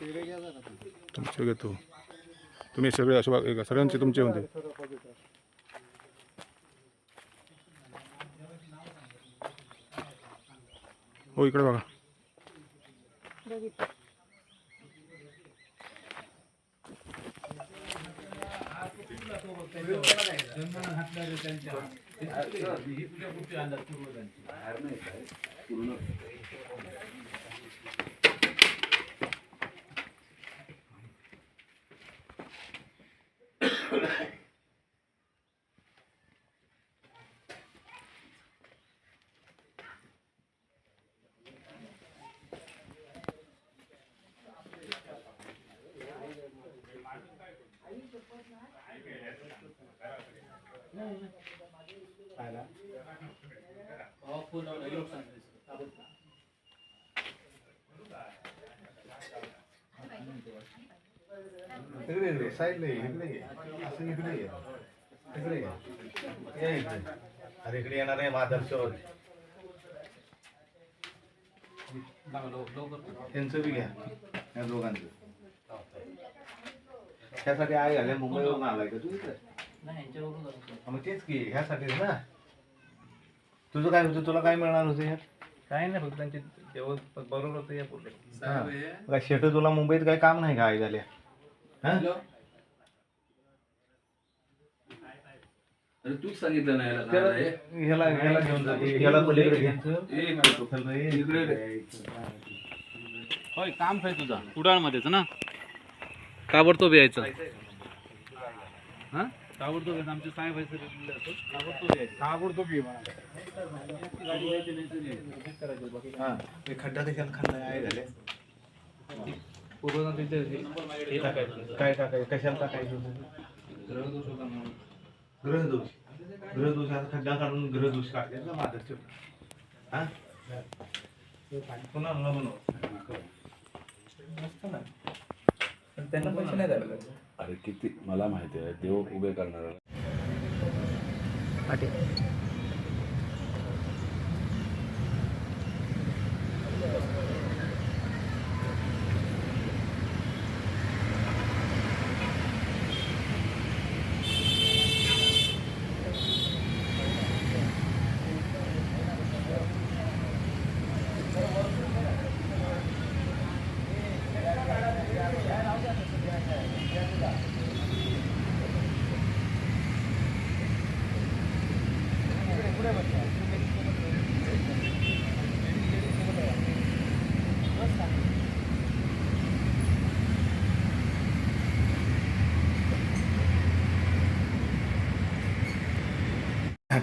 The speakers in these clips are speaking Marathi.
तुमचे घेतो तुम्ही सगळे अशा सगळ्यांचे तुमचे होते हो इकडे बघा. इकडे साईडला इकडे. असं इकडे. इकडे. अरे इकडे येणार आहे माधव शोध त्यांचं बी घ्या या दोघांचं ह्यासाठी आहे आले मुंबईवरून आलाय का तू इकडे मग तेच की ह्यासाठीच ना तुझं काय होतं तुला काय मिळणार होतं ह्यात काय नाही फक्त त्यांचे जेवण बरोबर होतं या बोलले हा. काय शेट तुला मुंबईत काय काम नाही का आई झाल्या हा? अरे तूच सांगितलं नाही याला त्याला- काय आहे? ह्याला ह्याला घेऊन जा ह्याला पलीकडे घे. एक मिनिट. इकडे रे. होय काम काय तुझा कुडाळमध्येच ना ताबडतोब यायचं हा ताबडतोब आमचे साहेब ताबडतोब ये हा ते खड्डा कशाला खड्डा आहे झाले. पूर्ण तिथे हे टाकायचं. काय टाकायचं? कशाला टाकायचं? ग्रहदोष होता? म्हणून ग्रहदोष ग्रहदोषाचा खड्डा काढून ग्रहदोष काढले ना माझं हा? पुन्हा बनव. मस्त ना. पण त्यांना पैसे नाही द्यावे लागले अरे किती मला माहिती आहे देव उभे करणार.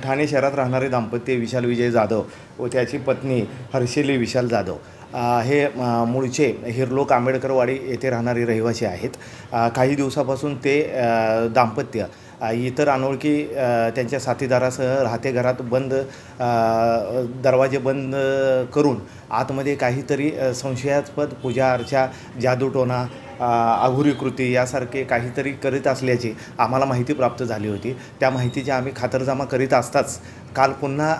ठाणे शहरात राहणारे दाम्पत्य विशाल विजय जाधव व त्याची पत्नी हर्षिली विशाल जाधव हे मूळचे हिरलोक आंबेडकरवाडी येथे राहणारे रहिवासी आहेत. काही दिवसापासून ते दाम्पत्य इतर अनोळखी त्यांच्या साथीदारासह राहते घरात बंद दरवाजे बंद करून आतमध्ये काहीतरी संशयास्पद पूजा अर्चा जादूटोणा आघुरी कृती यासारखे काहीतरी करीत असल्याची आम्हाला माहिती प्राप्त झाली होती. त्या माहितीची आम्ही खातरजमा करीत असताच काल पुन्हा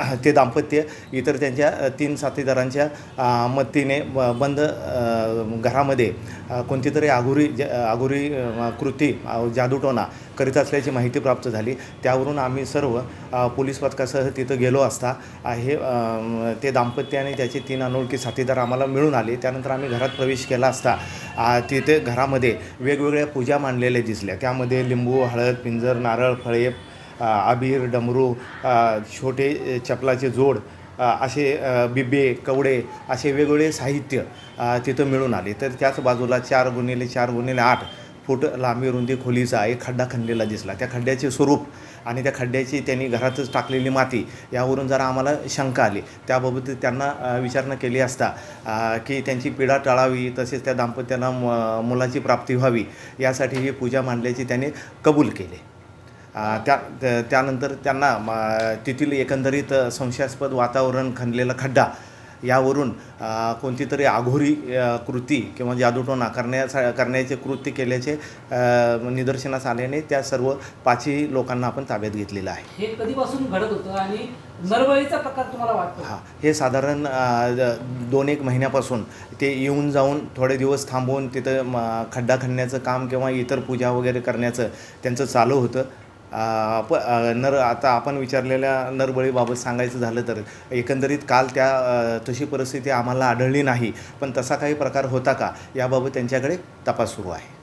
ते दाम्पत्य इतर त्यांच्या तीन साथीदारांच्या मदतीने ब- बंद घरामध्ये कोणती तरी आघुरी ज कृती जादूटोना जादूटोणा करीत असल्याची माहिती प्राप्त झाली. त्यावरून आम्ही सर्व पोलीस पथकासह तिथं गेलो असता हे ते दाम्पत्य आणि त्याचे तीन अनोळखी साथीदार आम्हाला मिळून आले. त्यानंतर आम्ही घरात प्रवेश केला असता. तिथे घरामध्ये वेगवेगळ्या पूजा मांडलेल्या दिसल्या. त्यामध्ये लिंबू हळद पिंजर नारळ फळे आबीर डमरू छोटे चपलाचे जोड असे बिब्बे बिबे कवडे असे वेगवेगळे साहित्य तिथं मिळून आले. तर त्याच बाजूला चार गुणिले चार गुणिले आठ फूट लांबी रुंदी खोलीचा एक खड्डा खणलेला दिसला. त्या खड्ड्याचे स्वरूप आणि त्या खड्ड्याची त्यांनी घरातच टाकलेली माती यावरून जरा आम्हाला शंका आली. त्याबाबत त्यांना विचारणा केली असता की त्यांची पीडा टाळावी तसेच त्या दाम्पत्याला म- मुलाची प्राप्ती व्हावी यासाठी ही पूजा मांडल्याची त्यांनी कबूल केले. त्या त्या- त्यानंतर त्यांना म, तेथील एकंदरीत संशयास्पद वातावरण खणलेला खड्डा यावरून कोणती तरी आघोरी कृती किंवा जादूटोणा करण्याचा करण्याचे कृत्य केल्याचे निदर्शनास आल्याने त्या सर्व पाचही लोकांना आपण ताब्यात घेतलेलं आहे. हे कधीपासून घडत होतं आणि नरबळीचा प्रकार तुम्हाला वाटतो? हा हे साधारण दोन एक महिन्यापासून ते येऊन जाऊन थोडे दिवस थांबवून तिथं खड्डा खणण्याचं काम किंवा इतर पूजा वगैरे करण्याचं त्यांचं चालू होतं. प नर आता आपण विचारलेल्या नरबळीबाबत सांगायचं झालं तर एकंदरीत काल त्या तशी परिस्थिती आम्हाला आढळली नाही. पण तसा काही प्रकार होता का? याबाबत त्यांच्याकडे तपास सुरू आहे.